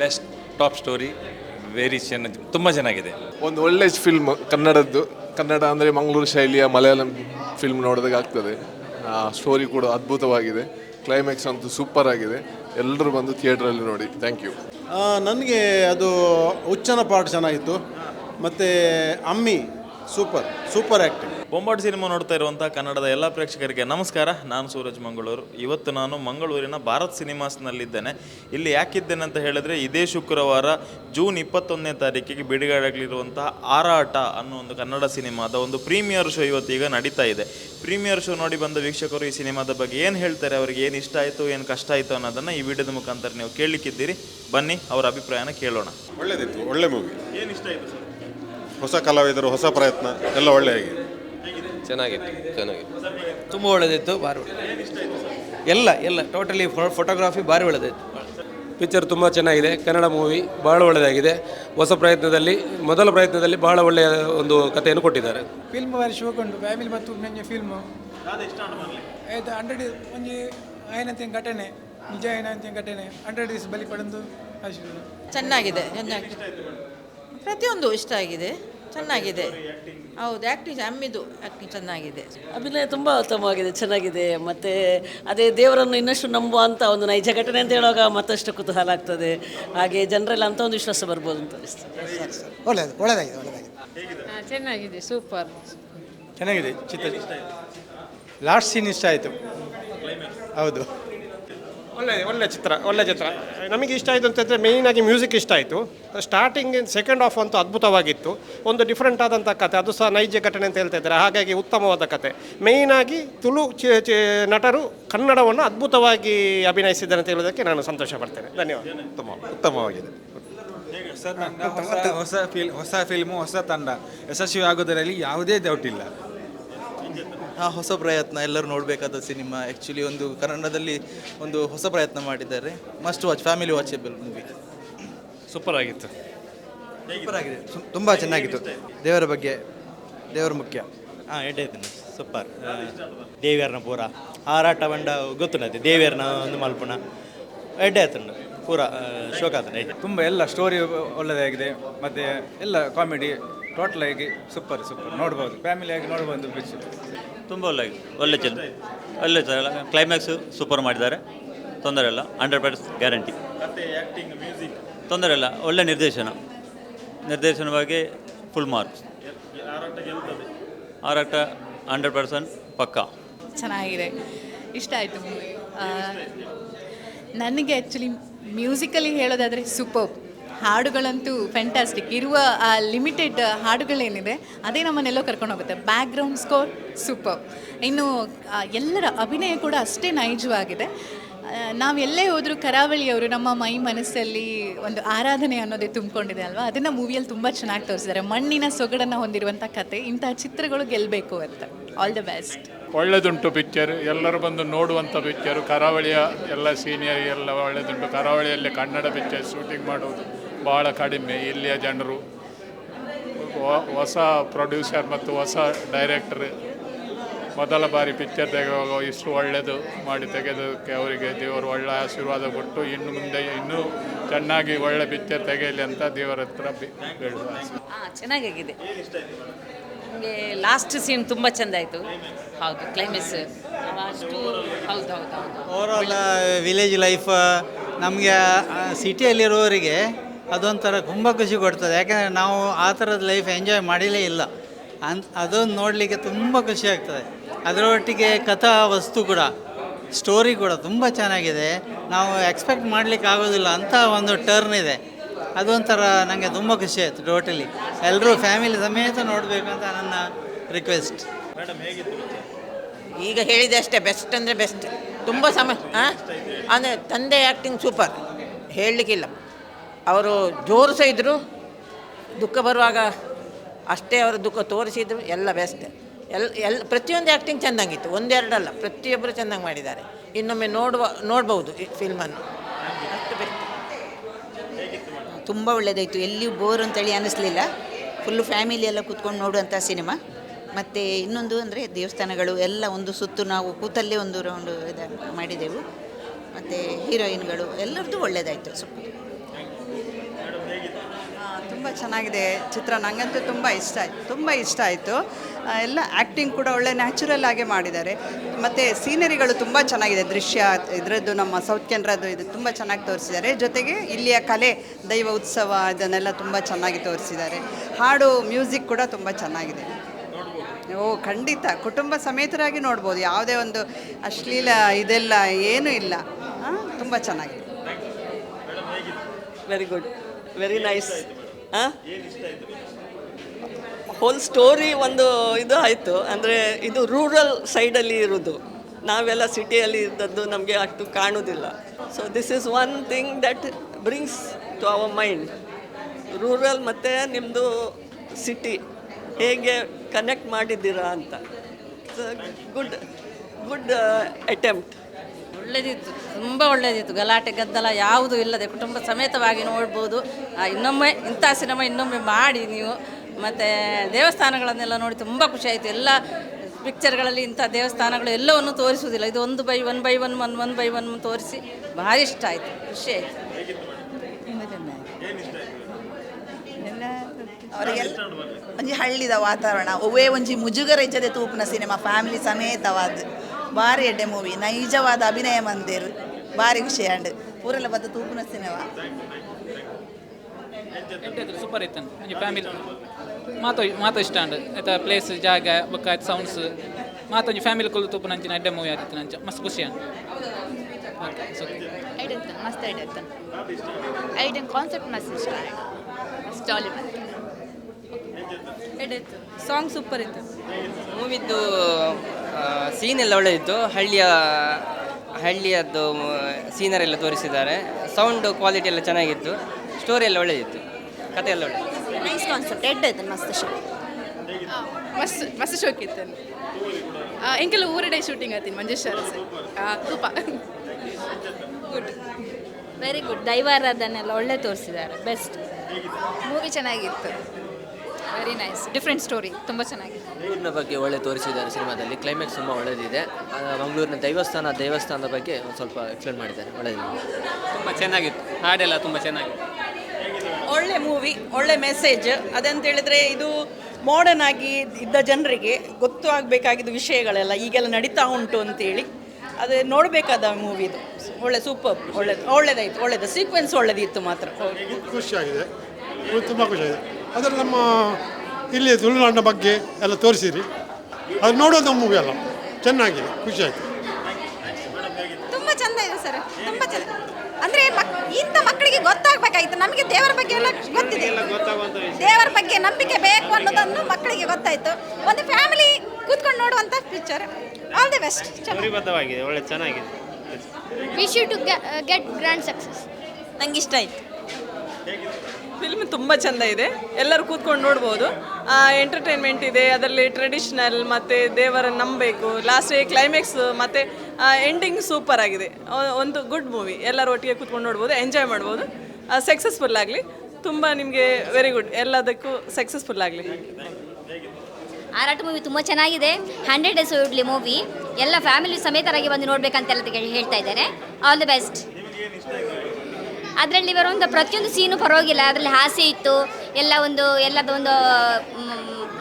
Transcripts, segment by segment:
Best top story very ಚೆನ್ನಾಗಿ ತುಂಬ ಚೆನ್ನಾಗಿದೆ. ಒಂದು ಒಳ್ಳೆ ಫಿಲ್ಮ್ ಕನ್ನಡದ್ದು. ಕನ್ನಡ ಅಂದರೆ ಮಂಗಳೂರು ಶೈಲಿಯ ಮಲಯಾಳಂ ಫಿಲ್ಮ್ ನೋಡಿದಾಗ ಆಗ್ತದೆ. ಸ್ಟೋರಿ ಕೂಡ ಅದ್ಭುತವಾಗಿದೆ. ಕ್ಲೈಮ್ಯಾಕ್ಸ್ ಅಂತೂ ಸೂಪರ್ ಆಗಿದೆ. ಎಲ್ಲರೂ ಬಂದು ಥಿಯೇಟ್ರಲ್ಲಿ ನೋಡಿ. ಥ್ಯಾಂಕ್ ಯು ನನಗೆ ಅದು ಹುಚ್ಚನ ಪಾಠ ಚೆನ್ನಾಗಿತ್ತು. ಮತ್ತು ಅಮ್ಮಿ ಸೂಪರ್ ಸೂಪರ್ ಆ್ಯಕ್ಟಿಂಗ್ ಬೊಂಬಾಟ್ ಸಿನಿಮಾ ನೋಡ್ತಾ ಇರುವಂಥ ಕನ್ನಡದ ಎಲ್ಲ ಪ್ರೇಕ್ಷಕರಿಗೆ ನಮಸ್ಕಾರ. ನಾನು ಸೂರಜ್ ಮಂಗಳೂರು. ಇವತ್ತು ನಾನು ಮಂಗಳೂರಿನ ಭಾರತ್ ಸಿನಿಮಾಸ್ನಲ್ಲಿದ್ದೇನೆ. ಇಲ್ಲಿ ಯಾಕಿದ್ದೇನೆ ಅಂತ ಹೇಳಿದ್ರೆ ಇದೇ ಶುಕ್ರವಾರ ಜೂನ್ ಇಪ್ಪತ್ತೊಂದನೇ ತಾರೀಕಿಗೆ ಬಿಡುಗಡೆಯಾಗಲಿರುವಂತಹ ಆರಾಟ ಅನ್ನೋ ಒಂದು ಕನ್ನಡ ಸಿನಿಮಾದ ಒಂದು ಪ್ರೀಮಿಯರ್ ಶೋ ಇವತ್ತೀಗ ನಡೀತಾ ಇದೆ. ಪ್ರೀಮಿಯರ್ ಶೋ ನೋಡಿ ಬಂದ ವೀಕ್ಷಕರು ಈ ಸಿನಿಮಾದ ಬಗ್ಗೆ ಏನು ಹೇಳ್ತಾರೆ ಅವರಿಗೆ ಏನು ಇಷ್ಟ ಆಯಿತು ಏನು ಕಷ್ಟ ಆಯಿತು ಅನ್ನೋದನ್ನು ಈ ವಿಡಿಯೋದ ಮುಖಾಂತರ ನೀವು ಕೇಳಲಿಕ್ಕಿದ್ದೀರಿ ಬನ್ನಿ ಅವರ ಅಭಿಪ್ರಾಯನ ಕೇಳೋಣ. ಒಳ್ಳೆದಿತ್ತು ಒಳ್ಳೆ ಮೂವಿ ಏನು ಇಷ್ಟ ಆಯಿತು ಸರ್? ಹೊಸ ಕಲಾವಿದರು ಹೊಸ ಪ್ರಯತ್ನ ಎಲ್ಲ ಒಳ್ಳೆ ಆಗಿದೆ. ಚೆನ್ನಾಗಿತ್ತು ಚೆನ್ನಾಗಿತ್ತು ತುಂಬ ಒಳ್ಳೆದಿತ್ತು ಭಾರಿ ಒಳ್ಳೆದಿತ್ತು. ಎಲ್ಲ ಎಲ್ಲ ಟೋಟಲಿ ಫೋಟೋಗ್ರಾಫಿ ಭಾರಿ ಒಳ್ಳೆದಿತ್ತು. ಪಿಕ್ಚರ್ ತುಂಬ ಚೆನ್ನಾಗಿದೆ ಕನ್ನಡ ಮೂವಿ ಬಹಳ ಒಳ್ಳೆಯದಾಗಿದೆ ಹೊಸ ಪ್ರಯತ್ನದಲ್ಲಿ ಮೊದಲ ಪ್ರಯತ್ನದಲ್ಲಿ ಬಹಳ ಒಳ್ಳೆಯ ಒಂದು ಕಥೆಯನ್ನು ಕೊಟ್ಟಿದ್ದಾರೆ. ಫಿಲ್ಮ್ ಬಾರಿ ಶಿವಕೊಂಡು ಫ್ಯಾಮಿಲಿ ಮತ್ತು ನಂಗೆ ಫಿಲ್ಮ್ ಆಯ್ತು ಹಂಡ್ರೆಡ್ ಒಂಜಿ ಆಯ್ನಂತೆ ಘಟನೆ ನಿಜ ಏನಂತ ಘಟನೆ ಹಂಡ್ರೆಡ್ ಡೇಸ್ ಬಲಿ ಪಡೆದು ಚೆನ್ನಾಗಿದೆ ಚೆನ್ನಾಗಿ ಪ್ರತಿಯೊಂದು ಇಷ್ಟ ಆಗಿದೆ. ಚೆನ್ನಾಗಿದೆ. ಹೌದು ಆ್ಯಕ್ಟಿಂಗ್ ಅಮ್ಮಿದು ಆ್ಯಕ್ಟಿಂಗ್ ಚೆನ್ನಾಗಿದೆ. ಅಭಿನಯ ತುಂಬ ಉತ್ತಮವಾಗಿದೆ ಚೆನ್ನಾಗಿದೆ. ಮತ್ತು ಅದೇ ದೇವರನ್ನು ಇನ್ನಷ್ಟು ನಂಬುವಂಥ ಒಂದು ನೈಜ ಘಟನೆ ಅಂತ ಹೇಳುವಾಗ ಮತ್ತಷ್ಟು ಕುತೂಹಲ ಆಗ್ತದೆ. ಹಾಗೆ ಜನರಲ್ಲಿ ಅಂತ ಒಂದು ವಿಶ್ವಾಸ ಬರ್ಬೋದು ಅಂತ ಅನಿಸ್ತದೆ. ಒಳ್ಳೆಯದು ಒಳ್ಳೆಯದಾಗಿದೆ ಒಳ್ಳೆಯದಾಗಿದೆ ಚೆನ್ನಾಗಿದೆ ಸೂಪರ್. ಚೆನ್ನಾಗಿದೆ ಚಿತ್ರ. ಲಾಸ್ಟ್ ಸೀನ್ ಇಷ್ಟ ಆಯಿತು. ಹೌದು. ಒಳ್ಳೆ ಒಳ್ಳೆ ಚಿತ್ರ ಒಳ್ಳೆ ಚಿತ್ರ. ನಮಗೆ ಇಷ್ಟ ಆಯಿತು ಅಂತಂದರೆ ಮೇಯ್ನಾಗಿ ಮ್ಯೂಸಿಕ್ ಇಷ್ಟ ಆಯಿತು. ಸ್ಟಾರ್ಟಿಂಗ್ ಸೆಕೆಂಡ್ ಆಫ್ ಅಂತೂ ಅದ್ಭುತವಾಗಿತ್ತು. ಒಂದು ಡಿಫ್ರೆಂಟ್ ಆದಂಥ ಕತೆ ಅದು ಸಹ ನೈಜ ಘಟನೆ ಅಂತ ಹೇಳ್ತಾ ಇದ್ದಾರೆ. ಹಾಗಾಗಿ ಉತ್ತಮವಾದ ಕತೆ. ಮೇಯ್ನಾಗಿ ತುಳು ಚಿ- ಚಿ- ನಟರು ಕನ್ನಡವನ್ನು ಅದ್ಭುತವಾಗಿ ಅಭಿನಯಿಸಿದ್ದಾರೆ ಅಂತ ಹೇಳೋದಕ್ಕೆ ನಾನು ಸಂತೋಷ ಪಡ್ತೇನೆ. ಧನ್ಯವಾದ. ಉತ್ತಮ ಉತ್ತಮವಾಗಿದೆ. ಸರ್ ತಂಡ ಹೊಸ ಫಿಲ್ ಹೊಸ ಫಿಲ್ಮು ಹೊಸ ತಂಡ ಯಶಸ್ವಿ ಆಗೋದರಲ್ಲಿ ಯಾವುದೇ ಡೌಟ್ ಇಲ್ಲ. ಆ ಹೊಸ ಪ್ರಯತ್ನ ಎಲ್ಲರೂ ನೋಡಬೇಕಾದ ಸಿನಿಮಾ. ಆ್ಯಕ್ಚುಲಿ ಒಂದು ಕನ್ನಡದಲ್ಲಿ ಒಂದು ಹೊಸ ಪ್ರಯತ್ನ ಮಾಡಿದ್ದಾರೆ. Must watch family watchable movie super ಆಗಿತ್ತು. ಸೂಪರ್ ಆಗಿದೆ ತುಂಬ ಚೆನ್ನಾಗಿತ್ತು. ದೇವರ ಬಗ್ಗೆ ದೇವರ ಮುಖ್ಯ. ಹಾಂ ಎಡ್ಡೈತೇನೆ ಸೂಪರ್ ದೇವಿಯರ್ನ ಪೂರ. ಹಾರಾಟ ಬಂಡ ಗೊತ್ತುಂಡದೆ ದೇವಿಯರ್ನ ಒಂದು ಮಲ್ಪುಣ. ಎಡ್ಡೆ ಆಯ್ತು ಪೂರ ಶೋಕ ಆತಂಡ ತುಂಬ ಎಲ್ಲ ಸ್ಟೋರಿ ಒಳ್ಳೆಯದಾಗಿದೆ ಮತ್ತು ಎಲ್ಲ ಕಾಮಿಡಿ ಟೋಟಲ್ ಆಗಿ ಸೂಪರ್ ಸೂಪರ್ ನೋಡ್ಬೋದು. ಫ್ಯಾಮಿಲಿಯಾಗಿ ನೋಡ್ಬೋದು ಪಿಕ್ಚರ್ ತುಂಬ ಒಳ್ಳೆ ಒಳ್ಳೆ ಚಿತ್ರ ಒಳ್ಳೆ ಕ್ಲೈಮ್ಯಾಕ್ಸು ಸೂಪರ್ ಮಾಡಿದ್ದಾರೆ. ತೊಂದರೆ ಇಲ್ಲ ಹಂಡ್ರೆಡ್ ಪರ್ಸೆಂಟ್ ಗ್ಯಾರಂಟಿ ತೊಂದರೆ ಇಲ್ಲ ಒಳ್ಳೆ ನಿರ್ದೇಶನ. ನಿರ್ದೇಶನವಾಗಿ full marks Aarata hundred percent ಪಕ್ಕ. ಚೆನ್ನಾಗಿದೆ. ಇಷ್ಟ ಆಯಿತು ನನಗೆ ಆ್ಯಕ್ಚುಲಿ ಮ್ಯೂಸಿಕಲಿ ಹೇಳೋದಾದರೆ ಸೂಪರ್ ಹಾಡುಗಳಂತೂ ಫ್ಯಾಂಟಾಸ್ಟಿಕ್ ಇರುವ, ಆ ಲಿಮಿಟೆಡ್ ಹಾಡುಗಳೇನಿದೆ, ಅದೇ ನಮ್ಮನ್ನೆಲ್ಲೋ ಕರ್ಕೊಂಡು ಹೋಗುತ್ತೆ ಬ್ಯಾಕ್ಗ್ರೌಂಡ್ ಸ್ಕೋರ್ ಸೂಪರ್ ಇನ್ನು ಎಲ್ಲರ ಅಭಿನಯ ಕೂಡ ಅಷ್ಟೇ ನೈಜವಾಗಿದೆ. ನಾವು ಎಲ್ಲೇ ಹೋದರೂ ಕರಾವಳಿಯವರು ನಮ್ಮ ಮೈ ಮನಸ್ಸಲ್ಲಿ ಒಂದು ಆರಾಧನೆ ಅನ್ನೋದೇ ತುಂಬಿಕೊಂಡಿದೆ ಅಲ್ವಾ? ಅದನ್ನು ಮೂವಿಯಲ್ಲಿ ತುಂಬ ಚೆನ್ನಾಗಿ ತೋರಿಸಿದ್ದಾರೆ. ಮಣ್ಣಿನ ಸೊಗಡನ್ನು ಹೊಂದಿರುವಂಥ ಕತೆ ಇಂತಹ ಚಿತ್ರಗಳು ಗೆಲ್ಲಬೇಕು ಅಂತ. ಆಲ್ ದ ಬೆಸ್ಟ್ ಒಳ್ಳೆದುಂಟು ಪಿಕ್ಚರ್ ಎಲ್ಲರೂ ಬಂದು ನೋಡುವಂಥ ಪಿಕ್ಚರು ಕರಾವಳಿಯ ಎಲ್ಲ ಸೀನಿಯರ್ ಎಲ್ಲ ಒಳ್ಳೆದುಂಟು. ಕರಾವಳಿಯಲ್ಲಿ ಕನ್ನಡ ಪಿಕ್ಚರ್ ಶೂಟಿಂಗ್ ಮಾಡುವುದು. ಭಾಳ ಕಡಿಮೆ. ಇಲ್ಲಿಯ ಜನರು ಹೊ- ಹೊಸ ಪ್ರೊಡ್ಯೂಸರ್ ಮತ್ತು ಹೊಸ ಡೈರೆಕ್ಟರ್ ಮೊದಲ ಬಾರಿ ಪಿಕ್ಚರ್ ತೆಗೆಯುವಾಗ ಇಷ್ಟು ಒಳ್ಳೆಯದು ಮಾಡಿ ತೆಗೆದಕ್ಕೆ ಅವರಿಗೆ ದೇವರು ಒಳ್ಳೆ ಆಶೀರ್ವಾದ ಕೊಟ್ಟು ಇನ್ನು ಮುಂದೆ ಇನ್ನೂ ಚೆನ್ನಾಗಿ ಒಳ್ಳೆ ಪಿಕ್ಚರ್ ತೆಗೆಯಲಿ ಅಂತ ದೇವರ ಹತ್ರ ಚೆನ್ನಾಗಿದೆ ನಮಗೆ ಲಾಸ್ಟ್ ಸೀನ್ ತುಂಬ ಚೆಂದ ಆಯಿತು. ಹೌದು ಕ್ಲೈಮೇಸ್ ಅಷ್ಟು ಹೌದು ಹೌದು ಹೌದು. ಓವರಾಲ್ ವಿಲೇಜ್ ಲೈಫ್ ನಮಗೆ ಸಿಟಿಯಲ್ಲಿರುವವರಿಗೆ ಅದೊಂಥರ ತುಂಬ ಖುಷಿ ಕೊಡ್ತದೆ. ಯಾಕೆಂದರೆ ನಾವು ಆ ಥರದ ಲೈಫ್ ಎಂಜಾಯ್ ಮಾಡಲೇ ಇಲ್ಲ. ಅಂತ ಅದೊಂದು ನೋಡಲಿಕ್ಕೆ ತುಂಬ ಖುಷಿ ಆಗ್ತದೆ. ಅದರೊಟ್ಟಿಗೆ ಕಥಾ ವಸ್ತು ಕೂಡ ಸ್ಟೋರಿ ಕೂಡ ತುಂಬ ಚೆನ್ನಾಗಿದೆ. ನಾವು ಎಕ್ಸ್ಪೆಕ್ಟ್ ಮಾಡಲಿಕ್ಕೆ ಆಗೋದಿಲ್ಲ ಅಂತ ಒಂದು ಟರ್ನ್ ಇದೆ. ಅದೊಂಥರ ನನಗೆ ತುಂಬ ಖುಷಿ ಆಯಿತು ಟೋಟಲಿ ಎಲ್ಲರೂ ಫ್ಯಾಮಿಲಿ ಸಮೇತ ನೋಡಬೇಕು ಅಂತ ನನ್ನ ರಿಕ್ವೆಸ್ಟ್ ಈಗ ಹೇಳಿದೆ ಅಷ್ಟೇ ಬೆಸ್ಟ್ ಅಂದರೆ ಬೆಸ್ಟ್ ತುಂಬ ಸಮ ಹಾಂ ಅಂದರೆ ತಂದೆ ಆ್ಯಕ್ಟಿಂಗ್ ಸೂಪರ್ ಹೇಳಲಿಕ್ಕಿಲ್ಲ. ಅವರು ಜೋರು ಸಹ ಇದ್ದರು ದುಃಖ ಬರುವಾಗ ಅಷ್ಟೇ ಅವರು ದುಃಖ ತೋರಿಸಿದ್ರು, ಎಲ್ಲ ಬೆಸ್ಟ್ ಎಲ್ಲ ಎಲ್ಲ ಪ್ರತಿಯೊಂದು ಆ್ಯಕ್ಟಿಂಗ್ ಚೆಂದಾಗಿತ್ತು, ಒಂದೆರಡಲ್ಲ ಪ್ರತಿಯೊಬ್ಬರು ಚೆನ್ನಾಗಿ ಮಾಡಿದ್ದಾರೆ. ಇನ್ನೊಮ್ಮೆ ನೋಡುವ, ನೋಡ್ಬೋದು ಈ ಫಿಲ್ಮನ್ನು ಅಷ್ಟು ಬೆಸ್ಟ್ ತುಂಬ ಒಳ್ಳೆಯದಾಯಿತು ಎಲ್ಲಿಯೂ ಬೋರ್ ಅಂತೇಳಿ ಅನ್ನಿಸ್ಲಿಲ್ಲ. ಫುಲ್ಲು ಫ್ಯಾಮಿಲಿ ಎಲ್ಲ ಕೂತ್ಕೊಂಡು ನೋಡುವಂಥ ಸಿನಿಮಾ ಮತ್ತು ಇನ್ನೊಂದು ಅಂದರೆ ದೇವಸ್ಥಾನಗಳು, ಎಲ್ಲ ಒಂದು ಸುತ್ತು ನಾವು ಕೂತಲ್ಲೇ ಒಂದು ರೌಂಡು ಇದು ಮಾಡಿದೆವು. ಮತ್ತು ಹೀರೋಯಿನ್ಗಳು ಎಲ್ಲರದ್ದು ಒಳ್ಳೆಯದಾಯಿತು ತುಂಬ ಚೆನ್ನಾಗಿದೆ ಚಿತ್ರ. ನನಗಂತೂ ತುಂಬ ಇಷ್ಟ ಆಯಿತು. ತುಂಬ ಇಷ್ಟ ಆಯಿತು. ಎಲ್ಲ ಆ್ಯಕ್ಟಿಂಗ್ ಕೂಡ ಒಳ್ಳೆ ನ್ಯಾಚುರಲ್ ಆಗಿ ಮಾಡಿದ್ದಾರೆ. ಮತ್ತು ಸೀನರಿಗಳು ತುಂಬ ಚೆನ್ನಾಗಿದೆ. ದೃಶ್ಯ, ಇದರದ್ದು ನಮ್ಮ ಸೌತ್ ಕೆನರಾದು ಇದು ತುಂಬ ಚೆನ್ನಾಗಿ ತೋರಿಸಿದ್ದಾರೆ. ಜೊತೆಗೆ ಇಲ್ಲಿಯ ಕಲೆ, ದೈವ ಉತ್ಸವ ಇದನ್ನೆಲ್ಲ ತುಂಬ ಚೆನ್ನಾಗಿ ತೋರಿಸಿದ್ದಾರೆ. ಹಾಡು ಮ್ಯೂಸಿಕ್ ಕೂಡ ತುಂಬ ಚೆನ್ನಾಗಿದೆ. ಓ, ಖಂಡಿತ. ಕುಟುಂಬ ಸಮೇತರಾಗಿ ನೋಡ್ಬೋದು. ಯಾವುದೇ ಒಂದು ಅಶ್ಲೀಲ ಇದೆಲ್ಲ ಏನೂ ಇಲ್ಲ. ತುಂಬ ಚೆನ್ನಾಗಿದೆ. Very good very nice whole story ಒಂದು ಇದು ಆಯಿತು. ಅಂದರೆ ಇದು ರೂರಲ್ ಸೈಡಲ್ಲಿ ಇರೋದು. ನಾವೆಲ್ಲ ಸಿಟಿಯಲ್ಲಿ ಇದ್ದದ್ದು ನಮಗೆ ಅಷ್ಟು ಕಾಣೋದಿಲ್ಲ. So this is one thing that brings to our mind rural ಮತ್ತು ನಿಮ್ಮದು ಸಿಟಿ ಹೇಗೆ ಕನೆಕ್ಟ್ ಮಾಡಿದ್ದೀರಾ ಅಂತ. ಗುಡ್ ಗುಡ್ ಅಟೆಂಪ್ಟ್ ಒಳ್ಳೆದಿತ್ತು. ತುಂಬ ಒಳ್ಳೆಯದಿತ್ತು ಗಲಾಟೆ, ಗದ್ದಲ ಯಾವುದೂ ಇಲ್ಲದೆ ಕುಟುಂಬ ಸಮೇತವಾಗಿ ನೋಡ್ಬೋದು. ಇನ್ನೊಮ್ಮೆ ಇಂಥ ಸಿನಿಮಾ ಇನ್ನೊಮ್ಮೆ ಮಾಡಿ ನೀವು. ಮತ್ತು ದೇವಸ್ಥಾನಗಳನ್ನೆಲ್ಲ ನೋಡಿ ತುಂಬ ಖುಷಿ ಆಯಿತು. ಎಲ್ಲ ಪಿಕ್ಚರ್ಗಳಲ್ಲಿ ಇಂಥ ದೇವಸ್ಥಾನಗಳು ಎಲ್ಲವನ್ನು ತೋರಿಸುವುದಿಲ್ಲ. ಇದು ಒಂದು by one by one one one by one ತೋರಿಸಿ ಭಾರಿ ಇಷ್ಟ ಆಯಿತು. ಖುಷಿ ಆಯಿತು. ಒಂಜಿ ಹಳ್ಳಿದ ವಾತಾವರಣ. ಒವೇ ಒಂಜಿ ಮುಜುಗರ ಇಜ್ಜದೆ ತೂಪಿನ ಸಿನಿಮಾ. ಫ್ಯಾಮಿಲಿ ಸಮೇತವಾದ. ಬಾರಿ ಎಡ್ಡೆ ಮೂವಿ ನೈಜವಾದ ಅಭಿನಯ ಮಂದಿರು ಬಾರಿ ಖುಷಿ ಅಂಡ್ ಊರೆಲ್ಲ ಬದ್ದ ತೂಪಿನ ಸಿನಿಮಾ. ಸೂಪರ್ ಇತ್ತು ಒಂಜಿ ಫ್ಯಾಮಿಲಿ ಮಾತು ಮಾತು ಇಷ್ಟ ಅಂಡ್ ಆಯ್ತಾ? ಪ್ಲೇಸ್ ಜಾಗ ಬೊಕ್ಕ ಆಯ್ತು? ಸೌಂಡ್ಸ್ ಮಾತು ಒಂಜಿ ಫ್ಯಾಮಿಲಿ ಕುಲ್ಲು ತೂಪು ನಂಚಿನ ಎಡ್ಡೆ ಮೂವಿ ಆಗಿತ್ತು ನಂಚ. ಮಸ್ತ್ ಖುಷಿ ಅಂಡ್. ಮಸ್ತ್ ಐಡಂತ ಐಡನ್ ಕಾನ್ಸೆಪ್ಟ್ ಮಸ್ತ್ ಇಷ್ಟ ಬಂತು. ಸಾಂಗ್ ಸೂಪರ್ ಇತ್ತು. ಮೂವಿದ್ದು ಸೀನ್ ಎಲ್ಲ ಒಳ್ಳೆದಿತ್ತು. ಹಳ್ಳಿಯ ಹಳ್ಳಿಯದ್ದು ಸೀನರಿ ಎಲ್ಲ ತೋರಿಸಿದ್ದಾರೆ. ಸೌಂಡ್ ಕ್ವಾಲಿಟಿ ಎಲ್ಲ ಚೆನ್ನಾಗಿತ್ತು. ಸ್ಟೋರಿ ಎಲ್ಲ ಒಳ್ಳೆದಿತ್ತು. ಕತೆ ಎಲ್ಲ ಒಳ್ಳೆದಿತ್ತು. ನೈಸ್ ಕಾನ್ಸೆಪ್ಟ್ ಎಡ್ ಆಯ್ತು ಮಸ್ತ್ ಶೋ ಮಸ್ತ್ ಮಸ್ತ್ ಶೋಕ್ ಇತ್ತು ಎಂಕೆಲ್ಲ ಊರಡೆ ಶೂಟಿಂಗ್ ಆತೀನಿ ಮಂಜೇಶ್ವರ ತೂಪ ಗುಡ್ ವೆರಿ ಗುಡ್ ದೈವಾರಾಧನೆಲ್ಲ ಒಳ್ಳೆ ತೋರಿಸಿದ್ದಾರೆ. ಬೆಸ್ಟ್ ಮೂವಿ ಚೆನ್ನಾಗಿತ್ತು. ವೆರಿ ನೈಸ್ ಡಿಫ್ರೆಂಟ್ ಸ್ಟೋರಿ ತುಂಬ ಚೆನ್ನಾಗಿದೆ. ನೀರಿನ ಬಗ್ಗೆ ಒಳ್ಳೆ ತೋರಿಸಿದ್ದಾರೆ ಸಿನಿಮಾದಲ್ಲಿ. ಕ್ಲೈಮ್ಯಾಕ್ಸ್ ತುಂಬ ಒಳ್ಳೆದಿದೆ. ಆ, ಮಂಗಳೂರಿನ ದೇವಸ್ಥಾನ ದೇವಸ್ಥಾನದ ಬಗ್ಗೆ ಒಂದು ಸ್ವಲ್ಪ ಎಕ್ಸ್ಪ್ಲೇನ್ ಮಾಡಿದ್ದಾರೆ. ಒಳ್ಳೆದಿದೆ. ತುಂಬ ಚೆನ್ನಾಗಿತ್ತು. ಹಾಡೆಲ್ಲ ತುಂಬ ಚೆನ್ನಾಗಿತ್ತು. ಒಳ್ಳೆ ಮೂವಿ ಒಳ್ಳೆ ಮೆಸೇಜ್ ಅದಂತ ಹೇಳಿದ್ರೆ ಇದು ಮಾಡರ್ನ್ ಆಗಿ ಇದ್ದ ಜನರಿಗೆ ಗೊತ್ತು ಆಗಬೇಕಾಗಿದ್ದ ವಿಷಯಗಳೆಲ್ಲ ಈಗೆಲ್ಲ ನಡೀತಾ ಉಂಟು ಅಂತೇಳಿ ಅದೇ ನೋಡಬೇಕಾದ ಮೂವಿ ಇದು. ಒಳ್ಳೆ ಸೂಪರ್ ಒಳ್ಳೆದು ಒಳ್ಳೆಯದಾಯಿತು ಒಳ್ಳೆಯದು ಸೀಕ್ವೆನ್ಸ್ ಒಳ್ಳೆದಿತ್ತು ಮಾತ್ರ. ಖುಷಿಯಾಗಿದೆ. ತುಂಬ ಖುಷಿಯಾಗಿದೆ. ಅದರಲ್ಲಿ ನಮ್ಮ ಇಲ್ಲಿ ತುಳುನಾಡಿನ ಬಗ್ಗೆ ಎಲ್ಲ ತೋರಿಸಿರಿ. ಅದು ನೋಡೋದು ಮೂವಿ ಅಲ್ಲ. ಚೆನ್ನಾಗಿದೆ ಖುಷಿಯಾಯಿತು ತುಂಬ ಚಂದ ಇದೆ ಸರ್ ತುಂಬ ಚಂದ. ಅಂದ್ರೆ ಮಕ್ ಇಂಥ ಮಕ್ಕಳಿಗೆ ಗೊತ್ತಾಗಬೇಕಾಗಿತ್ತು ನಮಗೆ ದೇವರ ಬಗ್ಗೆ ಎಲ್ಲ ಗೊತ್ತಿದೆ. ದೇವರ ಬಗ್ಗೆ ನಂಬಿಕೆ ಬೇಕು ಅನ್ನೋದನ್ನು ಮಕ್ಕಳಿಗೆ ಗೊತ್ತಾಯಿತು. ಒಂದು ಫ್ಯಾಮಿಲಿ ಕೂತ್ಕೊಂಡು ನೋಡುವಂಥ ಪಿಕ್ಚರ್ ಆಲ್ ದಿ ಬೆಸ್ಟ್ ಬದ್ಧವಾಗಿದೆ ಒಳ್ಳೆ ಚೆನ್ನಾಗಿದೆ. Wish you to get grand success ನಂಗೆ ಇಷ್ಟ ಆಯ್ತು. ಫಿಲ್ಮ್ ತುಂಬ ಚೆಂದ ಇದೆ. ಎಲ್ಲರೂ ಕೂತ್ಕೊಂಡು ನೋಡ್ಬೋದು. ಎಂಟರ್ಟೈನ್ಮೆಂಟ್ ಇದೆ, ಅದರಲ್ಲಿ ಟ್ರೆಡಿಷ್ನಲ್ ಮತ್ತು ದೇವರನ್ನು ನಂಬಬೇಕು ಲಾಸ್ಟ್ ಕ್ಲೈಮ್ಯಾಕ್ಸ್ ಮತ್ತು ಎಂಡಿಂಗ್ ಸೂಪರ್ ಆಗಿದೆ. ಒಂದು ಗುಡ್ ಮೂವಿ ಎಲ್ಲರೂ ಒಟ್ಟಿಗೆ ಕೂತ್ಕೊಂಡು ನೋಡ್ಬೋದು ಎಂಜಾಯ್ ಮಾಡ್ಬೋದು. ಸಕ್ಸಸ್ಫುಲ್ ಆಗಲಿ. ತುಂಬ ನಿಮಗೆ ವೆರಿ ಗುಡ್ ಎಲ್ಲದಕ್ಕೂ ಸಕ್ಸಸ್ಫುಲ್ ಆಗಲಿ. ಆರಾಟ ಮೂವಿ ತುಂಬ ಚೆನ್ನಾಗಿದೆ. ಹಂಡ್ರೆಡ್ ಡೇಸ್ ಇಡ್ಲಿ ಮೂವಿ ಎಲ್ಲ ಫ್ಯಾಮಿಲಿ ಸಮೇತರಾಗಿ ಬಂದು ನೋಡ್ಬೇಕಂತೆಲ್ಲ ಹೇಳ್ತಾ ಇದ್ದಾರೆ ಆಲ್ ದಿ ಬೆಸ್ಟ್ ಅದರಲ್ಲಿ ಬರುವಂಥ ಪ್ರತಿಯೊಂದು ಸೀನು ಪರವಾಗಿಲ್ಲ. ಅದರಲ್ಲಿ ಹಾಸ್ಯ ಇತ್ತು. ಎಲ್ಲ ಒಂದು ಎಲ್ಲದ ಒಂದು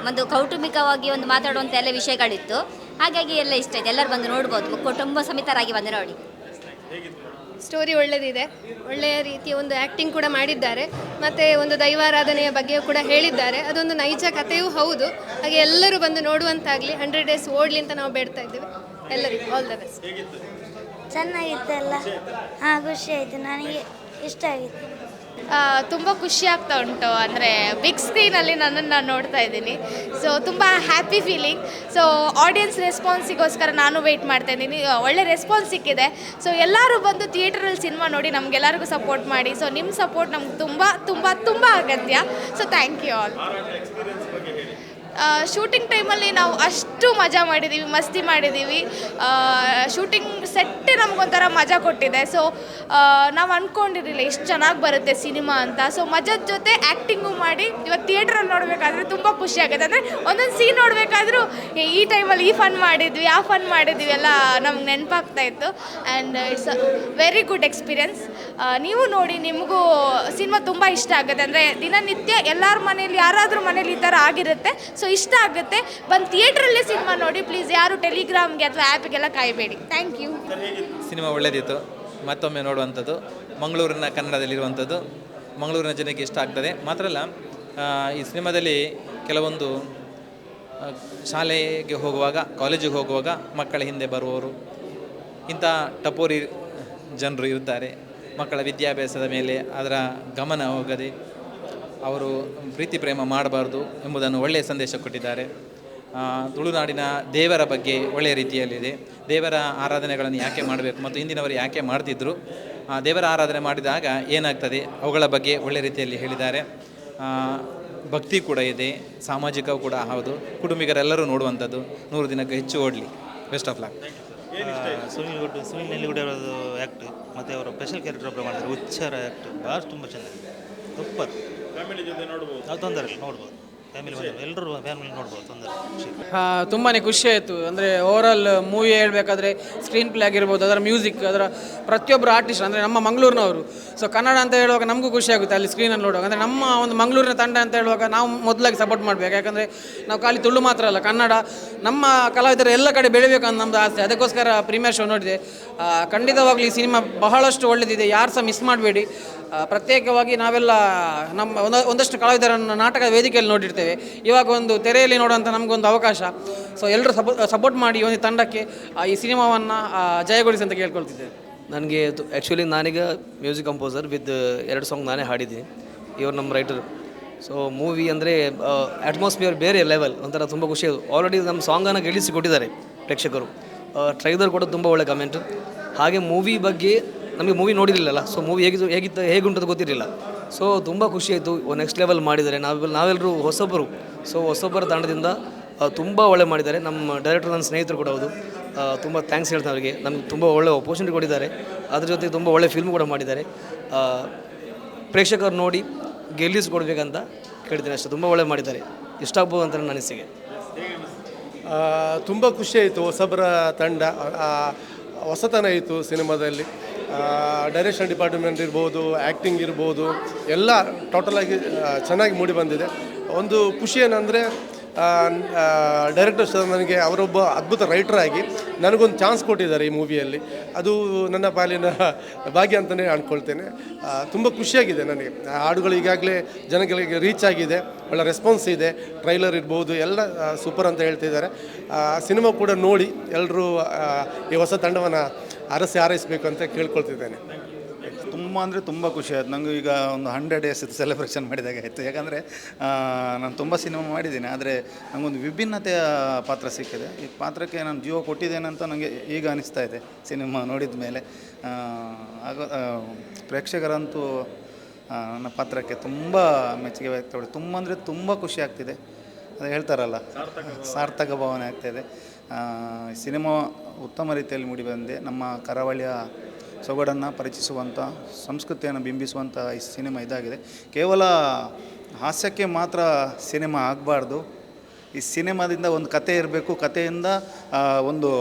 ಒಂದು ಕೌಟುಂಬಿಕವಾಗಿ ಒಂದು ಮಾತಾಡುವಂಥ ಎಲ್ಲ ವಿಷಯಗಳಿತ್ತು. ಹಾಗಾಗಿ ಎಲ್ಲ ಇಷ್ಟ ಇದೆ ಎಲ್ಲರೂ ಬಂದು ನೋಡ್ಬೋದು. ಕುಟುಂಬ ಸಮೇತರಾಗಿ ಬಂದು ನೋಡಿ. ಸ್ಟೋರಿ ಒಳ್ಳೆದಿದೆ. ಒಳ್ಳೆಯ ರೀತಿಯ ಒಂದು ಆ್ಯಕ್ಟಿಂಗ್ ಕೂಡ ಮಾಡಿದ್ದಾರೆ. ಮತ್ತು ಒಂದು ದೈವಾರಾಧನೆಯ ಬಗ್ಗೆಯೂ ಕೂಡ ಹೇಳಿದ್ದಾರೆ. ಅದೊಂದು ನೈಜ ಕಥೆಯೂ ಹೌದು. ಹಾಗೆ ಎಲ್ಲರೂ ಬಂದು ನೋಡುವಂತಾಗಲಿ ಹಂಡ್ರೆಡ್ ಡೇಸ್ ಓಡಲಿ ಅಂತ ನಾವು ಬೇಡ್ತಾ ಇದ್ದೇವೆ. ಎಲ್ಲರಿಗೂ ಆಲ್ ದ ಬೆಸ್ಟ್ ಚೆನ್ನಾಗಿತ್ತಲ್ಲ. ಹಾಂ ಖುಷಿ ಆಯಿತು. ನನಗೆ ಇಷ್ಟ ಆಗಿದೆ ತುಂಬ ಖುಷಿ ಆಗ್ತಾ ಉಂಟು. ಅಂದರೆ ಬಿಗ್ ಸ್ಕ್ರೀನಲ್ಲಿ ನನ್ನನ್ನು ನಾನು ನೋಡ್ತಾ ಇದ್ದೀನಿ. ಸೊ ತುಂಬ ಹ್ಯಾಪಿ ಫೀಲಿಂಗ್ ಸೊ ಆಡಿಯನ್ಸ್ ರೆಸ್ಪಾನ್ಸಿಗೋಸ್ಕರ ನಾನು ವೆಯ್ಟ್ ಮಾಡ್ತಾ ಇದ್ದೀನಿ. ಒಳ್ಳೆ ರೆಸ್ಪಾನ್ಸ್ ಸಿಕ್ಕಿದೆ. ಸೊ ಎಲ್ಲರೂ ಬಂದು ಥಿಯೇಟ್ರಲ್ಲಿ ಸಿನಿಮಾ ನೋಡಿ ನಮಗೆಲ್ಲರಿಗೂ ಸಪೋರ್ಟ್ ಮಾಡಿ. ಸೊ ನಿಮ್ಮ ಸಪೋರ್ಟ್ ನಮ್ಗೆ ತುಂಬ ತುಂಬ ತುಂಬ ಅಗತ್ಯ. So thank you all shooting ಟೈಮಲ್ಲಿ ನಾವು ಅಷ್ಟು ಮಜಾ ಮಾಡಿದ್ದೀವಿ ಮಸ್ತಿ ಮಾಡಿದ್ದೀವಿ ಶೂಟಿಂಗ್ ಸೆಟ್ಟೇ ನಮಗೊಂಥರ ಮಜಾ ಕೊಟ್ಟಿದೆ. ಸೊ ನಾವು ಅಂದ್ಕೊಂಡಿರಲಿಲ್ಲ ಎಷ್ಟು ಚೆನ್ನಾಗಿ ಬರುತ್ತೆ ಸಿನಿಮಾ ಅಂತ. ಸೊ ಮಜದ ಜೊತೆ ಆ್ಯಕ್ಟಿಂಗು ಮಾಡಿ ಇವತ್ತು ಥಿಯೇಟ್ರಲ್ಲಿ ನೋಡಬೇಕಾದ್ರೆ ತುಂಬ ಖುಷಿ ಆಗುತ್ತೆ. ಅಂದರೆ ಒಂದೊಂದು ಸೀನ್ ನೋಡಬೇಕಾದ್ರೂ ಈ ಟೈಮಲ್ಲಿ ಈ ಫನ್ ಮಾಡಿದ್ವಿ, ಆ ಫನ್ ಮಾಡಿದ್ವಿ ಎಲ್ಲ ನಮ್ಗೆ ನೆನಪಾಗ್ತಾ ಇತ್ತು. And it's very good experience ನೀವು ನೋಡಿ ನಿಮಗೂ ಸಿನಿಮಾ ತುಂಬ ಇಷ್ಟ ಆಗುತ್ತೆ. ಅಂದರೆ ದಿನನಿತ್ಯ ಎಲ್ಲರ ಮನೇಲಿ, ಯಾರಾದರೂ ಮನೇಲಿ ಈ ಥರ ಆಗಿರುತ್ತೆ. ಸೊ ಇಷ್ಟ ಆಗುತ್ತೆ. ಬಂದು ಥಿಯೇಟ್ರಲ್ಲೇ ಸಿನಿಮಾ ನೋಡಿ, ಪ್ಲೀಸ್ ಯಾರು ಟೆಲಿಗ್ರಾಮ್ಗೆ ಅಥವಾ ಆ್ಯಪ್ಗೆಲ್ಲ ಕಾಯಬೇಡಿ. Thank you. ಸಿನಿಮಾ ಒಳ್ಳೆಯದಿತ್ತು ಮತ್ತೊಮ್ಮೆ ನೋಡುವಂಥದ್ದು. ಮಂಗಳೂರಿನ ಕನ್ನಡದಲ್ಲಿರುವಂಥದ್ದು. ಮಂಗಳೂರಿನ ಜನಕ್ಕೆ ಇಷ್ಟ ಆಗ್ತದೆ. ಮಾತ್ರ ಅಲ್ಲ ಈ ಸಿನಿಮಾದಲ್ಲಿ ಕೆಲವೊಂದು ಶಾಲೆಗೆ ಹೋಗುವಾಗ, ಕಾಲೇಜಿಗೆ ಹೋಗುವಾಗ ಮಕ್ಕಳ ಹಿಂದೆ ಬರುವವರು, ಇಂಥ ಟಪೋರಿ ಜನರು ಇರುತ್ತಾರೆ ಮಕ್ಕಳ ವಿದ್ಯಾಭ್ಯಾಸದ ಮೇಲೆ ಅದರ ಗಮನ ಹೋಗದೆ ಅವರು ಪ್ರೀತಿ ಪ್ರೇಮ ಮಾಡಬಾರ್ದು ಎಂಬುದನ್ನು ಒಳ್ಳೆಯ ಸಂದೇಶ ಕೊಟ್ಟಿದ್ದಾರೆ. ತುಳುನಾಡಿನ ದೇವರ ಬಗ್ಗೆ ಒಳ್ಳೆಯ ರೀತಿಯಲ್ಲಿದೆ. ದೇವರ ಆರಾಧನೆಗಳನ್ನು ಯಾಕೆ ಮಾಡಬೇಕು ಮತ್ತು ಹಿಂದಿನವರು ಯಾಕೆ ಮಾಡ್ತಿದ್ರು? ದೇವರ ಆರಾಧನೆ ಮಾಡಿದಾಗ ಏನಾಗ್ತದೆ? ಅವುಗಳ ಬಗ್ಗೆ ಒಳ್ಳೆಯ ರೀತಿಯಲ್ಲಿ ಹೇಳಿದ್ದಾರೆ. ಭಕ್ತಿ ಕೂಡ ಇದೆ, ಸಾಮಾಜಿಕವು ಕೂಡ ಹೌದು. ಕುಟುಂಬಿಗರೆಲ್ಲರೂ ನೋಡುವಂಥದ್ದು. ನೂರು ದಿನಕ್ಕೆ ಹೆಚ್ಚು ಓಡಲಿ. Best of luck Sunil good Sunil Nelligudi act ಮತ್ತು ಅವರ ಸ್ಪೆಷಲ್ ಕ್ಯಾರೆಕ್ಟರ್ ಒಬ್ಬರು ಮಾಡಿದ್ದಾರೆ. ಉಚ್ಚಾರ ಆ್ಯಕ್ಟ್ ಭಾಳ ತುಂಬ ಚೆನ್ನಾಗಿದೆ. ಸೂಪರ್ ಫ್ಯಾಮಿಲಿ ಜೊತೆ ನೋಡ್ಬೋದು. ಅದು ತೊಂದರೆ ನೋಡ್ಬೋದು. ಎಲ್ಲರೂ ಫ್ಯಾಮಿಲಿ ನೋಡ್ಬೋದು, ತೊಂದರೆ. ತುಂಬಾ ಖುಷಿ ಆಯಿತು. ಅಂದರೆ ಓವರಾಲ್ ಮೂವಿ ಹೇಳಬೇಕಾದ್ರೆ ಸ್ಕ್ರೀನ್ ಪ್ಲೇ ಆಗಿರ್ಬೋದು, ಅದರ ಮ್ಯೂಸಿಕ್ ಅದರ ಪ್ರತಿಯೊಬ್ಬರು ಆರ್ಟಿಸ್ಟ್ ಅಂದರೆ ನಮ್ಮ ಮಂಗಳೂರಿನವರು. ಸೊ ಕನ್ನಡ ಅಂತ ಹೇಳುವಾಗ ನಮಗೂ ಖುಷಿ ಆಗುತ್ತೆ ಅಲ್ಲಿ ಸ್ಕ್ರೀನಲ್ಲಿ ನೋಡುವಾಗ. ಅಂದರೆ ನಮ್ಮ ಒಂದು ಮಂಗಳೂರಿನ ತಂಡ ಅಂತ ಹೇಳುವಾಗ ನಾವು ಮೊದಲಾಗಿ ಸಪೋರ್ಟ್ ಮಾಡಬೇಕು. ಯಾಕಂದರೆ ನಾವು ಖಾಲಿ ತುಳು ಮಾತ್ರ ಅಲ್ಲ, ಕನ್ನಡ, ನಮ್ಮ ಕಲಾವಿದರು ಎಲ್ಲ ಕಡೆ ಬೆಳಿಬೇಕು ಅಂತ ನಮ್ಮದು ಆಸೆ. ಅದಕ್ಕೋಸ್ಕರ ಪ್ರೀಮಿಯರ್ ಶೋ ನೋಡಿದೆ. ಖಂಡಿತವಾಗ್ಲಿ ಈ ಸಿನಿಮಾ ಬಹಳಷ್ಟು ಒಳ್ಳೆದಿದೆ. ಯಾರು ಸಹ ಮಿಸ್ ಮಾಡಬೇಡಿ. ಪ್ರತ್ಯೇಕವಾಗಿ ನಾವೆಲ್ಲ ನಮ್ಮ ಒಂದ, ಒಂದಷ್ಟು ಕಲಾವಿದರನ್ನು ನಾಟಕ ವೇದಿಕೆಯಲ್ಲಿ ನೋಡಿರ್ತೇವೆ. ಇವಾಗ ಒಂದು ತೆರೆಯಲ್ಲಿ ನೋಡುವಂಥ ನಮಗೊಂದು ಅವಕಾಶ. ಸೊ ಎಲ್ಲರೂ ಸಪೋ ಸಪೋರ್ಟ್ ಮಾಡಿ ಒಂದು ತಂಡಕ್ಕೆ ಈ ಸಿನಿಮಾವನ್ನು ಜಯಗೊಳಿಸಿ ಅಂತ ಕೇಳ್ಕೊಳ್ತಿದ್ದೆ ನನಗೆ ಆ್ಯಕ್ಚುಲಿ ನಾನೀಗ ಮ್ಯೂಸಿಕ್ ಕಂಪೋಸರ್ ವಿತ್ ಎರಡು ಸಾಂಗ್ ನಾನೇ ಹಾಡಿದ್ದೀನಿ. ಇವರು ನಮ್ಮ ರೈಟರ್ ಸೊ ಮೂವಿ ಅಂದರೆ ಅಟ್ಮಾಸ್ಫಿಯರ್ ಬೇರೆ ಲೆವೆಲ್ ಒಂಥರ ತುಂಬ ಖುಷಿ. ಆಲ್ರೆಡಿ ನಮ್ಮ ಸಾಂಗನ್ನು ಗೆಲ್ಲಿಸಿ ಕೊಟ್ಟಿದ್ದಾರೆ ಪ್ರೇಕ್ಷಕರು. ಟ್ರೈಲರ್ ಕೂಡ ತುಂಬ ಒಳ್ಳೆ ಕಮೆಂಟ್ ಹಾಗೆ ಮೂವಿ ಬಗ್ಗೆ ನಮಗೆ ಮೂವಿ ನೋಡಿರಲಿಲ್ಲ ಸೊ ಮೂವಿ ಹೇಗಿದ್ದು ಹೇಗಿತ್ತು, ಹೇಗುಂಟು ಗೊತ್ತಿರಲಿಲ್ಲ. ಸೊ ತುಂಬ ಖುಷಿ ಆಯಿತು. ನೆಕ್ಸ್ಟ್ ಲೆವೆಲ್ ಮಾಡಿದ್ದಾರೆ. ನಾವೆಲ್ಲ ನಾವೆಲ್ಲರೂ ಹೊಸಬರು. ಸೊ ಹೊಸಬರ ತಂಡದಿಂದ ತುಂಬ ಒಳ್ಳೆ ಮಾಡಿದ್ದಾರೆ. ನಮ್ಮ ಡೈರೆಕ್ಟರ್ ನನ್ನ ಸ್ನೇಹಿತರು ಕೂಡ ಹೌದು. ತುಂಬ ಥ್ಯಾಂಕ್ಸ್ ಹೇಳ್ತಾರೆ ಅವರಿಗೆ. ನಮ್ಗೆ ತುಂಬ ಒಳ್ಳೆ ಅಪೋರ್ಚುನಿಟಿ ಕೊಟ್ಟಿದ್ದಾರೆ. ಅದ್ರ ಜೊತೆ ತುಂಬ ಒಳ್ಳೆ ಫಿಲ್ಮ್ ಕೂಡ ಮಾಡಿದ್ದಾರೆ. ಪ್ರೇಕ್ಷಕರು ನೋಡಿ ಗೆಲ್ಲಿಸ್ಕೊಡ್ಬೇಕಂತ ಕೇಳ್ತೀನಿ ಅಷ್ಟೇ. ತುಂಬ ಒಳ್ಳೆ ಮಾಡಿದ್ದಾರೆ. ಇಷ್ಟ ಆಗ್ಬೋದು ಅಂತ ನನ್ನ ಅನಿಸಿಕೆ. ತುಂಬ ಖುಷಿ ಆಯಿತು ಹೊಸಬರ ತಂಡ. ಹೊಸತನ ಇತ್ತು ಸಿನಿಮಾದಲ್ಲಿ. ಡೈರೆಕ್ಷನ್ ಡಿಪಾರ್ಟ್ಮೆಂಟ್ ಇರ್ಬೋದು ಆ್ಯಕ್ಟಿಂಗ್ ಇರ್ಬೋದು, ಎಲ್ಲ ಟೋಟಲಾಗಿ ಚೆನ್ನಾಗಿ ಮೂಡಿ ಬಂದಿದೆ. ಒಂದು ಖುಷಿ ಏನಂದರೆ ಡೈರೆಕ್ಟರ್ ಸರ್ ನನಗೆ ಅವರೊಬ್ಬ ಅದ್ಭುತ ರೈಟರ್ ಆಗಿ ನನಗೊಂದು ಚಾನ್ಸ್ ಕೊಟ್ಟಿದ್ದಾರೆ ಈ ಮೂವಿಯಲ್ಲಿ ಅದು ನನ್ನ ಪಾಲಿನ ಭಾಗ್ಯ ಅಂತಲೇ ಅಂದ್ಕೊಳ್ತೇನೆ ತುಂಬ ಖುಷಿಯಾಗಿದೆ ನನಗೆ. ಹಾಡುಗಳು ಈಗಾಗಲೇ ಜನಗಳಿಗೆ ರೀಚ್ ಆಗಿದೆ, ಒಳ್ಳೆ ರೆಸ್ಪಾನ್ಸ್ ಇದೆ ಟ್ರೈಲರ್ ಇರ್ಬೋದು, ಎಲ್ಲ ಸೂಪರ್ ಅಂತ ಹೇಳ್ತಿದ್ದಾರೆ. ಸಿನಿಮಾ ಕೂಡ ನೋಡಿ ಎಲ್ಲರೂ ಈ ಹೊಸ ತಂಡವನ್ನು ಅರಸಿ ಹಾರೈಸಬೇಕು ಅಂತ ಕೇಳ್ಕೊಳ್ತಿದ್ದೇನೆ. ತುಂಬ ಅಂದರೆ ತುಂಬ ಖುಷಿ ಆಯ್ತು. ನನಗೂ ಈಗ ಒಂದು ಹಂಡ್ರೆಡ್ ಡೇಸ್ ಸೆಲೆಬ್ರೇಷನ್ ಮಾಡಿದಾಗ ಆಯಿತು. ಯಾಕಂದರೆ ನಾನು ತುಂಬ ಸಿನಿಮಾ ಮಾಡಿದ್ದೀನಿ. ಆದರೆ ನನಗೊಂದು ವಿಭಿನ್ನತೆಯ ಪಾತ್ರ ಸಿಕ್ಕಿದೆ. ಈ ಪಾತ್ರಕ್ಕೆ ನಾನು ಜೀವ ಕೊಟ್ಟಿದ್ದೇನೆ ಅಂತ ನನಗೆ ಈಗ ಅನಿಸ್ತಾ ಇದೆ ಸಿನಿಮಾ ನೋಡಿದ ಮೇಲೆ. ಆ, ಆಗ ಪ್ರೇಕ್ಷಕರಂತೂ ನನ್ನ ಪಾತ್ರಕ್ಕೆ ತುಂಬ ಮೆಚ್ಚುಗೆ ವ್ಯಕ್ತಪಡಿ ತುಂಬ ಅಂದರೆ ತುಂಬ ಖುಷಿ ಆಗ್ತಿದೆ. ಅದು ಹೇಳ್ತಾರಲ್ಲ ಸಾರ್ಥಕ ಭಾವನೆ. ಆಗ್ತಾಯಿದೆ ಸಿನಿಮಾ ಉತ್ತಮ ರೀತಿಯಲ್ಲಿ ಮೂಡಿಬಂದಿದೆ ನಮ್ಮ ಕರಾವಳಿಯ ಸೊಗಡನ್ನು ಪರಿಚಯಿಸುವಂಥ ಸಂಸ್ಕೃತಿಯನ್ನು ಬಿಂಬಿಸುವಂಥ ಈ ಸಿನಿಮಾ ಇದಾಗಿದೆ. ಕೇವಲ ಹಾಸ್ಯಕ್ಕೆ ಮಾತ್ರ ಸಿನಿಮಾ ಆಗಬಾರ್ದು. ಈ ಸಿನಿಮಾದಿಂದ ಒಂದು ಕತೆ ಇರಬೇಕು, ಕಥೆಯಿಂದ ಒಂದು,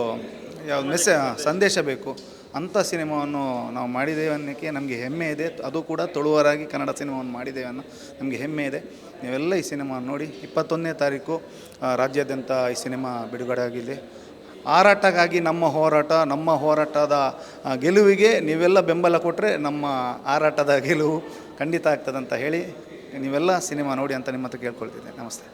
ಯಾವ, ಮೆಸ ಸಂದೇಶ ಬೇಕು. ಅಂಥ ಸಿನಿಮಾವನ್ನು ನಾವು ಮಾಡಿದ್ದೇವೆ ಅನ್ನೋಕ್ಕೆ ನಮಗೆ ಹೆಮ್ಮೆ ಇದೆ. ಅದು ಕೂಡ ತೊಳುವರಾಗಿ ಕನ್ನಡ ಸಿನಿಮಾವನ್ನು ಮಾಡಿದ್ದೇವೆ ಅನ್ನೋ ನಮಗೆ ಹೆಮ್ಮೆ ಇದೆ. ನೀವೆಲ್ಲ ಈ ಸಿನಿಮಾ ನೋಡಿ, ಇಪ್ಪತ್ತೊಂದನೇ ತಾರೀಕು ರಾಜ್ಯಾದ್ಯಂತ ಈ ಸಿನಿಮಾ ಬಿಡುಗಡೆ ಆಗಿದೆ. ಹಾರಾಟಕ್ಕಾಗಿ ನಮ್ಮ ಹೋರಾಟ, ನಮ್ಮ ಹೋರಾಟದ ಗೆಲುವಿಗೆ ನೀವೆಲ್ಲ ಬೆಂಬಲ ಕೊಟ್ಟರೆ ನಮ್ಮ ಹಾರಾಟದ ಗೆಲುವು ಖಂಡಿತ ಆಗ್ತದಂತ ಹೇಳಿ ನೀವೆಲ್ಲ ಸಿನಿಮಾ ನೋಡಿ ಅಂತ ನಿಮ್ಮ ಹತ್ರ ಕೇಳ್ಕೊಳ್ತಿದ್ದೆ ನಮಸ್ತೆ.